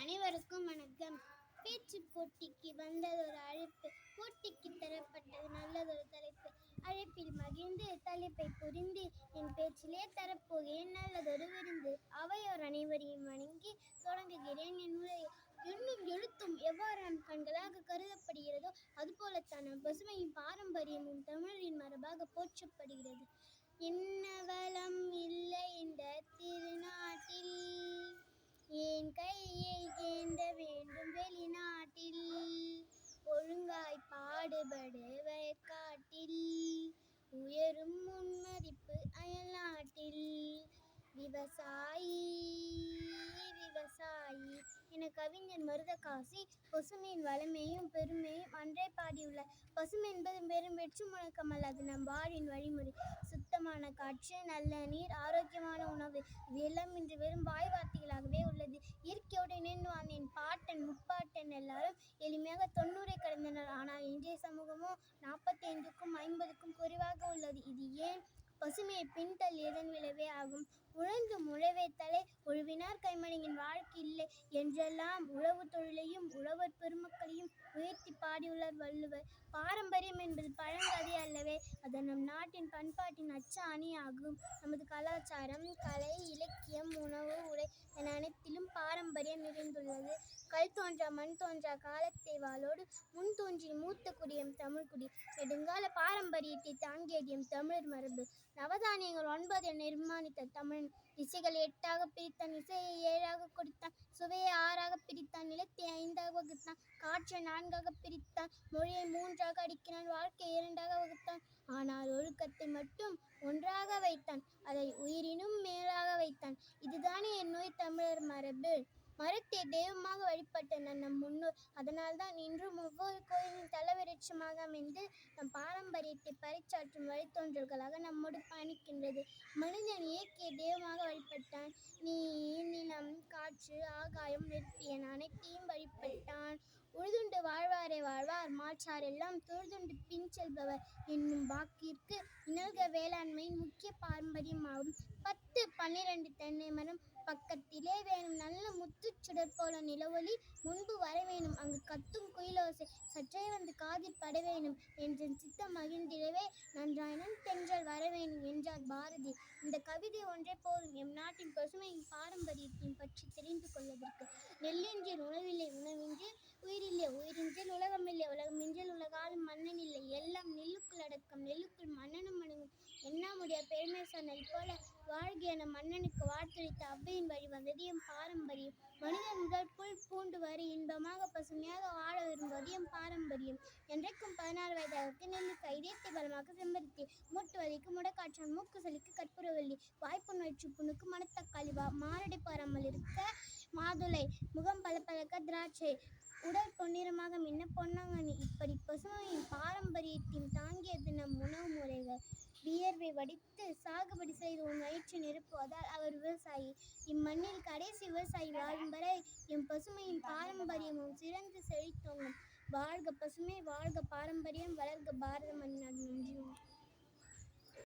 அனைவருக்கும் வணக்கம். பேச்சு போட்டிக்கு வந்ததொரு அழைப்பு போட்டிக்கு தரப்பட்டது நல்லதொரு தலைப்பு. அழைப்பில் மகிழ்ந்து தலைப்பை புரிந்து என் பேச்சிலே தரப்போகிறேன் நல்லதொரு விருந்து. அவையோர் அனைவரையும் வணங்கி தொடங்குகிறேன் என் உரையை. எண்ணும் எழுத்தும் எவ்வாறு நம் கண்களாக கருதப்படுகிறதோ அதுபோலத்தான் நம் பசுமையின் பாரம்பரியமும் தமிழரின் மரபாக போற்றப்படுகிறது. என்ன வளம் இல்லை இந்த திருநாள். பாடுபடுவர் காட்டில் உயரும் முன்மதிப்பு அயல்நாட்டில். விவசாயி விவசாயி. என கவிஞர் மருதகாசி பசுமையின் வளமையும் பெருமையும் அன்றே பாடியுள்ளார் பசுமை என்பது பெரும் வெற்று முழக்கம் அல்லது நம் வாழின் வழிமுறை. சுத்தமான காற்று நல்ல நீர் ஆரோக்கியமான உணவு. இதெல்லாம் இன்று வெறும் வாய் வார்த்தைகளாகவே உள்ளது. இயற்கையோடு இணைந்து வாழ்ந்த என் பாட்டன் முப்பாட்டன் எல்லாரும் எளிமையாக தொண்ணூறை கடந்தனர். ஆனால் இன்றைய சமூகமோ நாற்பத்தைந்துக்கும் ஐம்பதுக்கும் குறைவாக உள்ளது. இது ஏன்? பசுமையை பின்தள்ளியதன் விளைவே ஆகும்? உழந்து முழவைத்தலை தலை உழவினார் கைமணியின் வாழ்க்கை இல்லை என்றெல்லாம் உழவு தொழிலையும் உழவர் பெருமக்களையும் உயர்த்தி பாடியுள்ளார் வள்ளுவர். பாரம்பரியம் என்பது பழங்கதை அல்லவே அது நம் நாட்டின் பண்பாட்டின் அச்ச அணியாகும் நமது கலாச்சாரம் கலை இலக்கியம் உணவு உடை என அனைத்து பாரம்பரியம் நிறைந்துள்ளது. கல் தோன்றா மண் தோன்றா காலத்தை வாழோடு முன் தோன்றி மூத்த குடியம் தமிழ்குடி நெடுங்கால பாரம்பரியத்தை தாங்கியது எம் தமிழர் மரபு. நவதானியங்கள் ஒன்பதை நிர்மாணித்த தமிழன். இசைகள் எட்டாக பிரித்தான் இசையை ஏழாக கொடுத்தான் சுவையை ஆறாக பிரித்தான் நிலத்தை ஐந்தாக வகுத்தான் காற்றை நான்காக பிரித்தான் மொழியை மூன்றாக அடுக்கினான் வாழ்க்கை இரண்டாக வகுத்தான். ஆனால் ஒழுக்கத்தை மட்டும் ஒன்றாக வைத்தான் அதை உயிரினும் மேலாக வைத்தான். இதுதானே என் நோய் தமிழர் மரபு. மரத்தை தெய்வமாக வழிபட்டனர் நம் முன்னோர். அதனால்தான் இன்றும் ஒவ்வொரு கோயிலின் தலவிருட்சமாக அமைந்து நம் பாரம்பரியத்தை பறைச்சாற்றும் வழித்தோன்றல்களாக நம்மோடு பயணிக்கின்றது. மனிதன் இயற்கையை தெய்வமாக வழிபட்டான். நீ நிலம் காற்று ஆகாயம் நெருப்பு என அனைத்தையும் வழிபட்ட வாழ்வாரே. வாழ்வார் மாற்றாரெல்லாம் தொழுதுண்டு பின் செல்பவர் என்னும் வாக்கிற்கு இனல்க வேளாண்மையின் முக்கிய பாரம்பரியமாகும். பத்து பன்னிரண்டு தென்னை மரம் பக்கத்திலே வேணும். நல்ல முத்துச்சுடர் போல நிலவொளி முன்பு வர வேணும். அங்கு கத்தும் குயிலோசை சற்றே வந்து காதில் பட வேணும் என்ற சித்த மகிழ்ந்திடவே நன்றாயினும் தென்றல் வர வேணும் என்றார் பாரதி. இந்த கவிதை ஒன்றே போதும் எம் நாட்டின் பசுமையின் பாரம்பரியத்தையும் பற்றி தெரிந்து கொள்வதற்கு. நெல்லின்றி உணவில்லை உணவின்றி உயிரில்லை உயிரின்றில் உலகமில்லை உலகமின்றில் உலகாலும் மன்னன் இல்லை. எல்லாம் நெல்லுக்குள் அடக்கம் நெல்லுக்குள் மன்னனும் அடங்கும். எண்ணாமுடைய பெருமை சொன்னல் போல வாழ்க என மன்னனுக்கு வார்த்தளித்த அவ்வையின் வழி வந்ததையும் பாரம்பரியம். மனிதன் முதல் பூண்டு வரை இன்பமாக பசுமையாக வாழ விரும்புவது என் பாரம்பரியம். என்றைக்கும் பதினாறு வயதாக நெல்லிக்காய் இதயத்தை பலமாக செம்பருத்தி மூட்டு வலிக்கு முடக்காற்றான் மூக்கு சளிக்கு கற்பூரவல்லி வாய்ப்பு நோய்ச்சி புண்ணுக்கு மணத்தக்காளி வா மாரடை பாராமல் இருக்க மாதுளை முகம் பளபளக்க திராட்சை உடல் பொன்னிறமாக மின்ன பொன்னாங்கனி இப்படி பசுமையின் பாரம்பரியத்தின் தாங்கியது நம் உணவு முறைகள். வியர்வை வடித்து சாகுபடி நிரப்புவதால் அவர் விவசாயி. இம்மண்ணில் கடைசி விவசாயி வாழும் வரை எம் பசுமையின் பாரம்பரியமும் சிறந்து செழித்தோங்கும். வாழ்க பசுமை வாழ்க பாரம்பரியம் வளர்க பாரத மன்னாடு நன்றி.